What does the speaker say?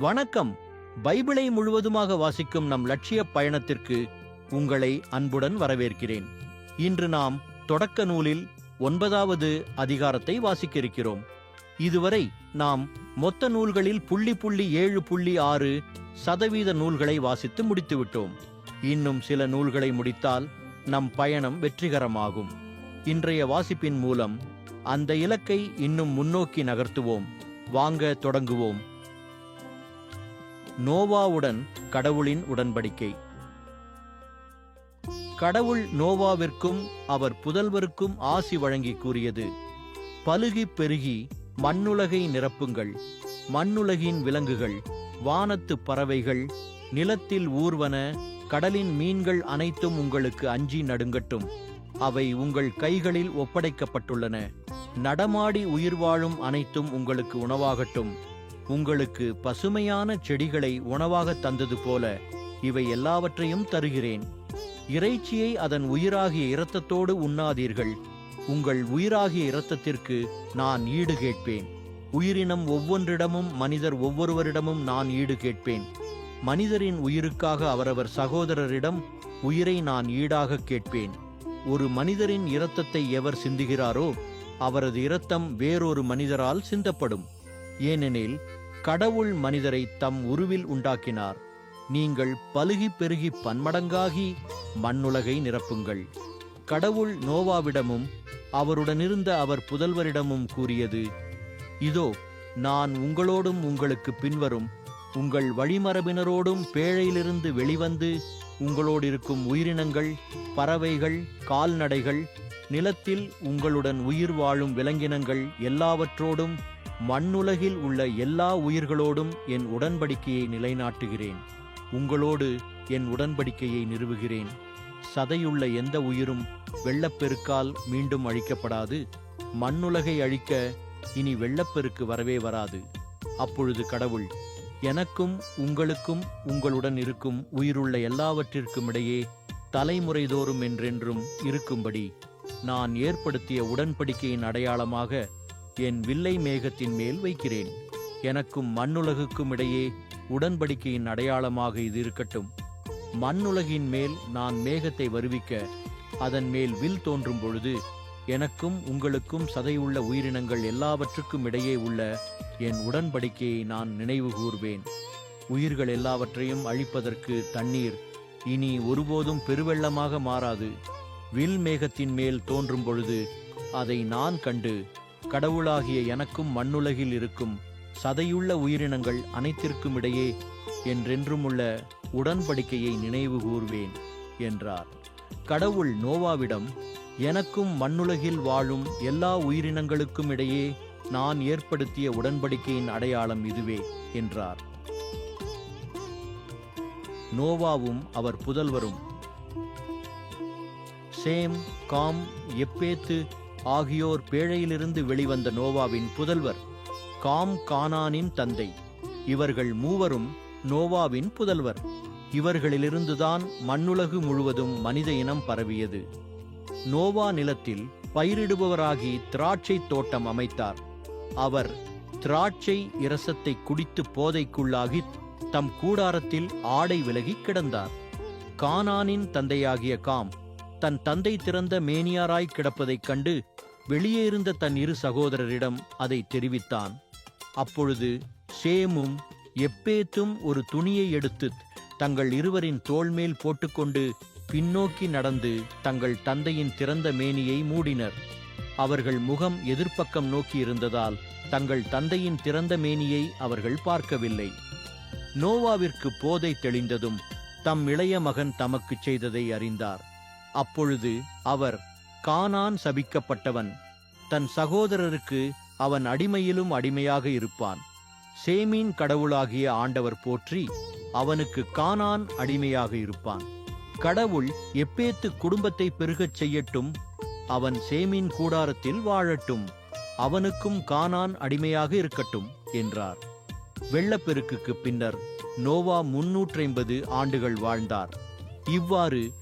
வணக்கம். பைபிளை முழுவதுமாக வாசிக்கும் நம் லட்சிய பயணத்திற்கு உங்களை அன்புடன் வரவேற்கிறேன். இன்று நாம் தொடக்க நூலில் ஒன்பதாவது அதிகாரத்தை வாசிக்க இருக்கிறோம் இதுவரை நாம் மொத்த நூல்களில் புள்ளி புள்ளி ஏழு புள்ளி ஆறு சதவீத நூல்களை வாசித்து முடித்துவிட்டோம். இன்னும் சில நூல்களை முடித்தால் நம் பயணம் வெற்றிகரமாகும். இன்றைய வாசிப்பின் மூலம் அந்த இலக்கை இன்னும் முன்னோக்கி நகர்த்துவோம். வாங்க தொடங்குவோம். நோவாவுடன் கடவுளின் உடன்படிக்கை. கடவுள் நோவாவிற்கும் அவர் புதல்வருக்கும் ஆசி வழங்கி கூறியது பலுகி பெருகி மண்ணுலகை நிரப்புங்கள். மண்ணுலகின் விலங்குகள் வானத்து பறவைகள் நிலத்தில் ஊர்வன கடலின் மீன்கள் அனைத்தும் உங்களுக்கு அஞ்சி நடுங்கட்டும். அவை உங்கள் கைகளில் ஒப்படைக்கப்பட்டுள்ளன. நடமாடி உயிர் வாழும் அனைத்தும் உங்களுக்கு உணவாகட்டும். உங்களுக்கு பசுமையான செடிகளை உணவாக தந்தது போல இவை எல்லாவற்றையும் தருகிறேன். இறைச்சியை அதன் உயிராகிய இரத்தத்தோடு உண்ணாதீர்கள். உங்கள் உயிராகிய இரத்தத்திற்கு நான் ஈடு கேட்பேன் உயிரினம் ஒவ்வொன்றிடமும் மனிதர் ஒவ்வொருவரிடமும் நான் ஈடு கேட்பேன் மனிதரின் உயிருக்காக அவரவர் சகோதரரிடம் உயிரை நான் ஈடாக கேட்பேன். ஒரு மனிதரின் இரத்தத்தை எவர் சிந்துகிறாரோ அவரது இரத்தம் வேறொரு மனிதரால் சிந்தப்படும். ஏனெனில் கடவுள் மனிதரை தம் உருவில் உண்டாக்கினார். நீங்கள் பலுகி பெருகி பன்மடங்காகி மண்ணுலகை நிரப்புங்கள். கடவுள் நோவாவிடமும் அவருடனிருந்த அவர் புதல்வரிடமும் கூறியது இதோ நான் உங்களோடும் உங்களுக்கு பின்வரும் உங்கள் வழிமரபினரோடும் பேழையிலிருந்து வெளிவந்து உங்களோடு இருக்கும் உயிரினங்கள் பறவைகள் கால்நடைகள் நிலத்தில் உங்களுடன் உயிர் வாழும் விலங்கினங்கள் எல்லாவற்றோடும் மண்ணுலகில் உள்ள எல்லா உயிர்களோடும் என் உடன்படிக்கையை நிலைநாட்டுகிறேன். உங்களோடு என் உடன்படிக்கையை நிறுவுகிறேன். சதையுள்ள எந்த உயிரும் வெள்ளப்பெருக்கால் மீண்டும் அழிக்கப்படாது. மண்ணுலகை அழிக்க இனி வெள்ளப்பெருக்கு வரவே வராது. அப்பொழுது கடவுள் எனக்கும் உங்களுக்கும் உங்களுடன் இருக்கும் உயிருள்ள எல்லாவற்றிற்கும் இடையே தலைமுறைதோறும் என்றென்றும் இருக்கும்படி நான் ஏற்படுத்திய உடன்படிக்கையின் அடையாளமாக என் வில்லை மேகத்தின் மேல் வைக்கிறேன். எனக்கும் மண்ணுலகுக்கும் இடையே உடன்படிக்கையின் அடையாளமாக இது இருக்கட்டும். மண்ணுலகின் மேல் நான் மேகத்தை வருவிக்க அதன் மேல் வில் தோன்றும் பொழுது எனக்கும் உங்களுக்கும் சதையுள்ள உயிரினங்கள் எல்லாவற்றுக்கும் இடையே உள்ள என் உடன்படிக்கையை நான் நினைவு கூர்வேன். உயிர்கள் எல்லாவற்றையும் அழிப்பதற்கு தண்ணீர் இனி ஒருபோதும் பெருவெள்ளமாக மாறாது. வில் மேகத்தின் மேல் தோன்றும் பொழுது அதை நான் கண்டு கடவுளாகிய எனக்கும் மண்ணுலகில் இருக்கும் சதையுள்ள உயிரினங்கள் அனைத்திற்கும் இடையே என்றென்றும் உள்ள உடன்படிக்கையை நினைவு கூர்வேன் என்றார். கடவுள் நோவாவிடம் எனக்கும் மண்ணுலகில் வாழும் எல்லா உயிரினங்களுக்கும் இடையே நான் ஏற்படுத்திய உடன்படிக்கையின் அடையாளம் இதுவே என்றார். நோவாவும் அவர் புதல்வரும். சேம் காம் எப்பேத்து ஆகியோர் பேழையிலிருந்து வெளிவந்த நோவாவின் புதல்வர் காம் கானானின் தந்தை. இவர்கள் மூவரும் நோவாவின் புதல்வர். இவர்களிலிருந்துதான் மண்ணுலகு முழுவதும் மனித இனம் பரவியது. நோவா நிலத்தில் பயிரிடுபவராகி திராட்சை தோட்டம் அமைத்தார். அவர் திராட்சை இரசத்தை குடித்து போதைக்குள்ளாகி தம் கூடாரத்தில் ஆடை விலகி கிடந்தார். கானானின் தந்தையாகிய காம் தன் தந்தை திறந்த மேனியாராய் கிடப்பதைக் கண்டு வெளியே இருந்த தன் இரு சகோதரரிடம் அதை தெரிவித்தான். அப்பொழுது சேமும் எப்பேத்தும் ஒரு துணியை எடுத்து தங்கள் இருவரின் தோள்மேல் போட்டுக்கொண்டு பின்னோக்கி நடந்து தங்கள் தந்தையின் திறந்த மேனியை மூடினர். அவர்கள் முகம் எதிர்ப்பக்கம் நோக்கி இருந்ததால் தங்கள் தந்தையின் திறந்த மேனியை அவர்கள் பார்க்கவில்லை. நோவாவிற்கு போதை தெளிந்ததும் தம் இளைய மகன் தமக்குச் செய்ததை அறிந்தார். அப்பொழுது அவர் கானான் சபிக்கப்பட்டவன். தன் சகோதரருக்கு அவன் அடிமையிலும் அடிமையாக இருப்பான். சேமீன் கடவுளாகிய ஆண்டவர் போற்றி அவனுக்கு கானான் அடிமையாக இருப்பான். கடவுள் எப்பேத்து குடும்பத்தை பெருகச் செய்யட்டும் அவன் சேமீன் கூடாரத்தில் வாழட்டும் அவனுக்கும் கானான் அடிமையாக இருக்கட்டும் என்றார். வெள்ளப்பெருக்குக்கு பின்னர் நோவா முன்னூற்றி ஐம்பது ஆண்டுகள் வாழ்ந்தார். இவ்வாறு